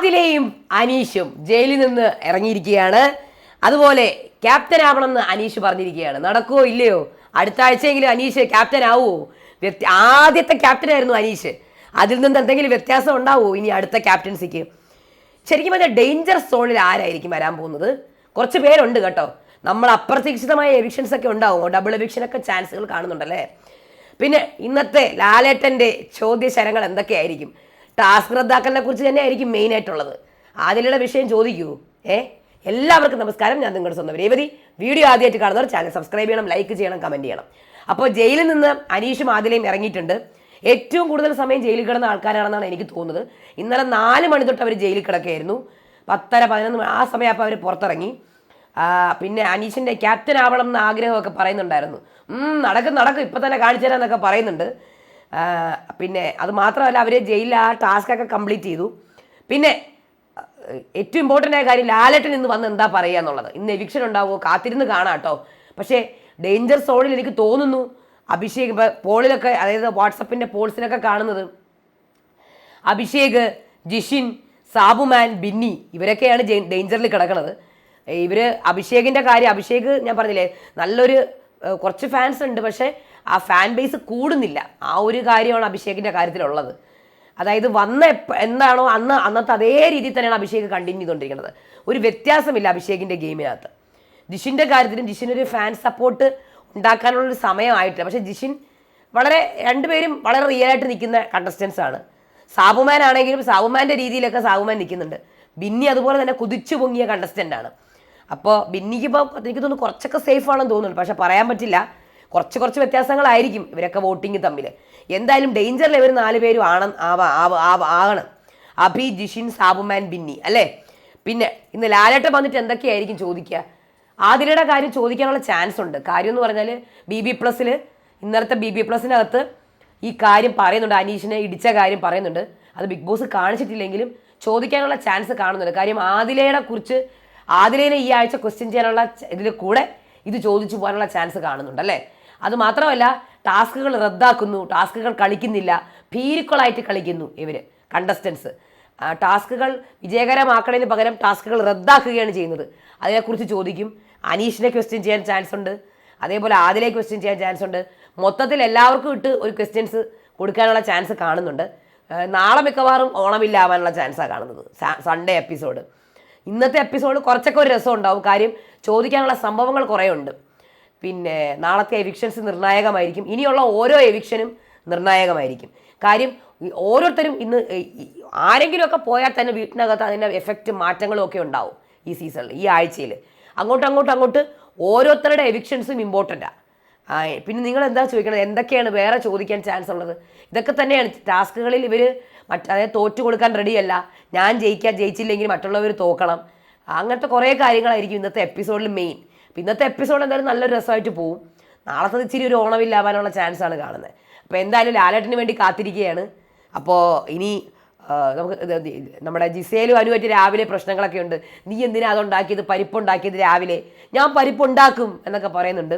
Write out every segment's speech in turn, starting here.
ആദിലയും അനീഷും ജയിലിൽ നിന്ന് ഇറങ്ങിയിരിക്കുകയാണ്. അതുപോലെ ക്യാപ്റ്റൻ ആവണമെന്ന് അനീഷ് പറഞ്ഞിരിക്കുകയാണ്. നടക്കുവോ ഇല്ലയോ? അടുത്ത ആഴ്ചയെങ്കിലും അനീഷ് ക്യാപ്റ്റൻ ആവുമോ വ്യത്യ ആദ്യത്തെ ക്യാപ്റ്റൻ ആയിരുന്നു അനീഷ്. അതിൽ നിന്ന് എന്തെങ്കിലും വ്യത്യാസം ഉണ്ടാവുമോ ഇനി അടുത്ത ക്യാപ്റ്റൻസിക്ക്. ശരിക്കും പറഞ്ഞാൽ ഡേഞ്ചർ സോണിൽ ആരായിരിക്കും വരാൻ പോകുന്നത്? കുറച്ച് പേരുണ്ട് കേട്ടോ. നമ്മൾ അപ്രതീക്ഷിതമായ എവിക്ഷൻസ് ഒക്കെ ഉണ്ടാവും. ഡബിൾ എവിക്ഷൻ ഒക്കെ ചാൻസുകൾ കാണുന്നുണ്ടല്ലേ? പിന്നെ ഇന്നത്തെ ലാലേട്ടന്റെ ചോദ്യശരങ്ങൾ എന്തൊക്കെയായിരിക്കും? ടാസ്ക് റദ്ദാക്കലിനെ കുറിച്ച് തന്നെ ആയിരിക്കും മെയിൻ ആയിട്ടുള്ളത്. ആദിലയുടെ വിഷയം ചോദിക്കൂ. ഏ? എല്ലാവർക്കും നമസ്കാരം. ഞാൻ നിങ്ങളുടെ സ്വന്തം രേവതി. വീഡിയോ ആദ്യമായിട്ട് കാണുന്നവർ ചാനൽ സബ്സ്ക്രൈബ് ചെയ്യണം ലൈക്ക് ചെയ്യണം കമന്റ് ചെയ്യണം. അപ്പോൾ ജയിലിൽ നിന്ന് അനീഷും ആദിലയും ഇറങ്ങിയിട്ടുണ്ട്. ഏറ്റവും കൂടുതൽ സമയം ജയിലിൽ കിടന്ന ആൾക്കാരാണെന്നാണ് എനിക്ക് തോന്നുന്നത്. ഇന്നലെ നാല് മണി തൊട്ട് അവർ ജയിലിൽ കിടക്കുകയായിരുന്നു. പത്തര പതിനൊന്ന് ആ സമയം അപ്പോൾ അവർ പുറത്തിറങ്ങി. പിന്നെ അനീഷിന്റെ ക്യാപ്റ്റൻ ആവണം എന്ന ആഗ്രഹമൊക്കെ പറയുന്നുണ്ടായിരുന്നു. നടക്കും നടക്കും. ഇപ്പം തന്നെ കാണിച്ചു തരാമെന്നൊക്കെ പറയുന്നുണ്ട്. പിന്നെ അത് മാത്രമല്ല അവർ ജയിലിൽ ആ ടാസ്ക് ഒക്കെ കംപ്ലീറ്റ് ചെയ്തു. പിന്നെ ഏറ്റവും ഇമ്പോർട്ടന്റ് ആയ കാര്യം ലാലട്ടൻ ഇന്ന് വന്ന് എന്താ പറയുക എന്നുള്ളത്. ഇന്ന് എവിക്ഷൻ ഉണ്ടാവുമോ? കാത്തിരുന്ന് കാണാം കേട്ടോ. പക്ഷേ ഡേഞ്ചർ സോണിൽ എനിക്ക് തോന്നുന്നു അഭിഷേക് ഇപ്പോൾ പോളിലൊക്കെ അതായത് വാട്സപ്പിന്റെ പോൾസിലൊക്കെ കാണുന്നത് അഭിഷേക് ജിഷിൻ സാബുമാൻ ബിന്നി ഇവരൊക്കെയാണ് ഡേഞ്ചറിൽ കിടക്കുന്നത് ഇവർ അഭിഷേകിന്റെ കാര്യം അഭിഷേക് ഞാൻ പറഞ്ഞില്ലേ നല്ലൊരു കുറച്ച് ഫാൻസ് ഉണ്ട്. പക്ഷേ ആ ഫാൻ ബേസ് കൂടുന്നില്ല. ആ ഒരു കാര്യമാണ് അഭിഷേകിന്റെ കാര്യത്തിലുള്ളത്. അതായത് വന്ന എന്താണോ അന്ന് അന്നത്തെ അതേ രീതിയിൽ തന്നെയാണ് അഭിഷേക് കണ്ടിന്യൂ ചെയ്തുകൊണ്ടിരിക്കുന്നത്. ഒരു വ്യത്യാസമില്ല അഭിഷേകിന്റെ ഗെയിമിനകത്ത് ജിഷിന്റെ കാര്യത്തിലും ജിഷിനൊരു ഫാൻ സപ്പോർട്ട് ഉണ്ടാക്കാനുള്ളൊരു സമയമായിട്ടില്ല. പക്ഷേ ജിഷിൻ വളരെ രണ്ടുപേരും വളരെ റിയൽ ആയിട്ട് നിൽക്കുന്ന കണ്ടസ്റ്റൻസ് ആണ്. സാബുമാൻ ആണെങ്കിലും സാബുമാന്റെ രീതിയിലൊക്കെ സാബുമാൻ നിൽക്കുന്നുണ്ട്. ബിന്നി അതുപോലെ തന്നെ കുതിച്ചു പൊങ്ങിയ കണ്ടസ്റ്റന്റ് ആണ്. അപ്പോൾ ബിന്നിക്ക് ഇപ്പോൾ എനിക്ക് തോന്നുന്നു കുറച്ചൊക്കെ സേഫ് ആണെന്ന് തോന്നുന്നു. പക്ഷെ പറയാൻ പറ്റില്ല. കുറച്ച് കുറച്ച് വ്യത്യാസങ്ങളായിരിക്കും ഇവരൊക്കെ വോട്ടിങ് തമ്മിൽ. എന്തായാലും ഡേഞ്ചർ ലെവൽ നാല് പേരും ആണ് ആവാ ആവ- ആവ- ആകണം. അഭി ജിഷിൻ സാബുമാൻ ബിന്നി അല്ലേ? പിന്നെ ഇന്ന് ലാലേട്ടൻ വന്നിട്ട് എന്തൊക്കെയായിരിക്കും ചോദിക്കുക? ആതിരയുടെ കാര്യം ചോദിക്കാനുള്ള ചാൻസ് ഉണ്ട്. കാര്യം എന്ന് പറഞ്ഞാൽ ബി ബി പ്ലസ്സിൽ ഇന്നലത്തെ ബി ബി പ്ലസ്സിനകത്ത് ഈ കാര്യം പറയുന്നുണ്ട്. അനീഷിനെ ഇടിച്ച കാര്യം പറയുന്നുണ്ട്. അത് ബിഗ് ബോസ് കാണിച്ചിട്ടില്ലെങ്കിലും ചോദിക്കാനുള്ള ചാൻസ് കാണുന്നുണ്ട്. കാര്യം ആതിലയുടെ കുറിച്ച് ആദിലേനെ ഈ ആഴ്ച ക്വസ്റ്റ്യൻ ചെയ്യാനുള്ള ഇതിൽ കൂടെ ഇത് ചോദിച്ചു പോകാനുള്ള ചാൻസ് കാണുന്നുണ്ട് അല്ലേ? അത് മാത്രമല്ല ടാസ്കുകൾ റദ്ദാക്കുന്നു ടാസ്കുകൾ കളിക്കുന്നില്ല ഭീരുക്കളായിട്ട് കളിക്കുന്നു ഇവർ കണ്ടസ്റ്റൻസ് ടാസ്കുകൾ വിജയകരമാക്കണതിന് പകരം ടാസ്കുകൾ റദ്ദാക്കുകയാണ് ചെയ്യുന്നത്. അതിനെക്കുറിച്ച് ചോദിക്കും. അനീഷിനെ ക്വസ്റ്റ്യൻ ചെയ്യാൻ ചാൻസ് ഉണ്ട്. അതേപോലെ ആദിലെ ക്വസ്റ്റ്യൻ ചെയ്യാൻ ചാൻസ് ഉണ്ട്. മൊത്തത്തിൽ എല്ലാവർക്കും ഇട്ട് ഒരു ക്വസ്റ്റ്യൻസ് കൊടുക്കാനുള്ള ചാൻസ് കാണുന്നുണ്ട്. നാളെ മിക്കവാറും ഓണമില്ലാവാനുള്ള ചാൻസാണ് കാണുന്നത്. സൺഡേ എപ്പിസോഡ് ഇന്നത്തെ എപ്പിസോഡ് കുറച്ചൊക്കെ ഒരു രസം ഉണ്ടാവും. കാര്യം ചോദിക്കാനുള്ള സംഭവങ്ങൾ കുറേ ഉണ്ട്. പിന്നെ നാളത്തെ എവിക്ഷൻസ് നിർണായകമായിരിക്കും. ഇനിയുള്ള ഓരോ എവിക്ഷനും നിർണായകമായിരിക്കും. കാര്യം ഓരോരുത്തരും ഇന്ന് ആരെങ്കിലുമൊക്കെ പോയാൽ തന്നെ വീട്ടിനകത്ത് അതിന്റെ എഫക്റ്റ് മാറ്റങ്ങളും ഒക്കെ ഉണ്ടാവും ഈ സീസണിൽ ഈ ആഴ്ചയിൽ അങ്ങോട്ട് അങ്ങോട്ട് അങ്ങോട്ട് ഓരോരുത്തരുടെ എവിക്ഷൻസും ഇമ്പോർട്ടന്റാണ് പിന്നെ നിങ്ങൾ എന്താ ചോദിക്കണത്? എന്തൊക്കെയാണ് വേറെ ചോദിക്കാൻ ചാൻസ് ഉള്ളത്? ഇതൊക്കെ തന്നെയാണ്. ടാസ്കുകളിൽ ഇവർ മറ്റ അതായത് തോറ്റു കൊടുക്കാൻ റെഡിയല്ല ഞാൻ ജയിക്കാൻ ജയിച്ചില്ലെങ്കിൽ മറ്റുള്ളവർ തോക്കണം. അങ്ങനത്തെ കുറേ കാര്യങ്ങളായിരിക്കും ഇന്നത്തെ എപ്പിസോഡിൽ മെയിൻ ഇന്നത്തെ എപ്പിസോഡ് എന്തായാലും നല്ലൊരു രസമായിട്ട് പോവും. നാളത്തെ ഇച്ചിരി ഒരു ഓണമില്ലാവാനുള്ള ചാൻസ് ആണ് കാണുന്നത്. അപ്പോൾ എന്തായാലും ലാലേട്ടിന് വേണ്ടി കാത്തിരിക്കുകയാണ്. അപ്പോൾ ഇനി നമുക്ക് നമ്മുടെ ജിസേലും അനുമായിട്ട് രാവിലെ പ്രശ്നങ്ങളൊക്കെ ഉണ്ട്. നീ എന്തിനാ അതുണ്ടാക്കിയത്? പരിപ്പുണ്ടാക്കിയത് രാവിലെ. ഞാൻ പരിപ്പുണ്ടാക്കും എന്നൊക്കെ പറയുന്നുണ്ട്.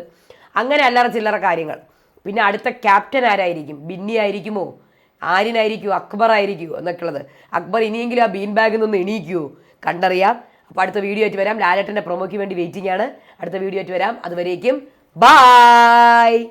അങ്ങനെ അല്ലറ ചില്ലറ കാര്യങ്ങൾ. പിന്നെ അടുത്ത ക്യാപ്റ്റൻ ആരായിരിക്കും? ബിന്നി ആയിരിക്കുമോ? ആര്യനായിരിക്കുമോ അക്ബർ ആയിരിക്കുമോ എന്നൊക്കെയുള്ളത്. അക്ബർ ഇനിയെങ്കിലും ആ ബീൻ ബാഗിൽ നിന്ന് എണീക്കുമോ കണ്ടറിയാം. അപ്പോൾ അടുത്ത വീഡിയോ ആയിട്ട് വരാം. ലാലേട്ടന്റെ പ്രൊമോയ്ക്ക് വേണ്ടി വെയിറ്റിംഗ് ആണ്. അടുത്ത വീഡിയോ ആയിട്ട് വരാം. അതുവരേക്കും ബായ്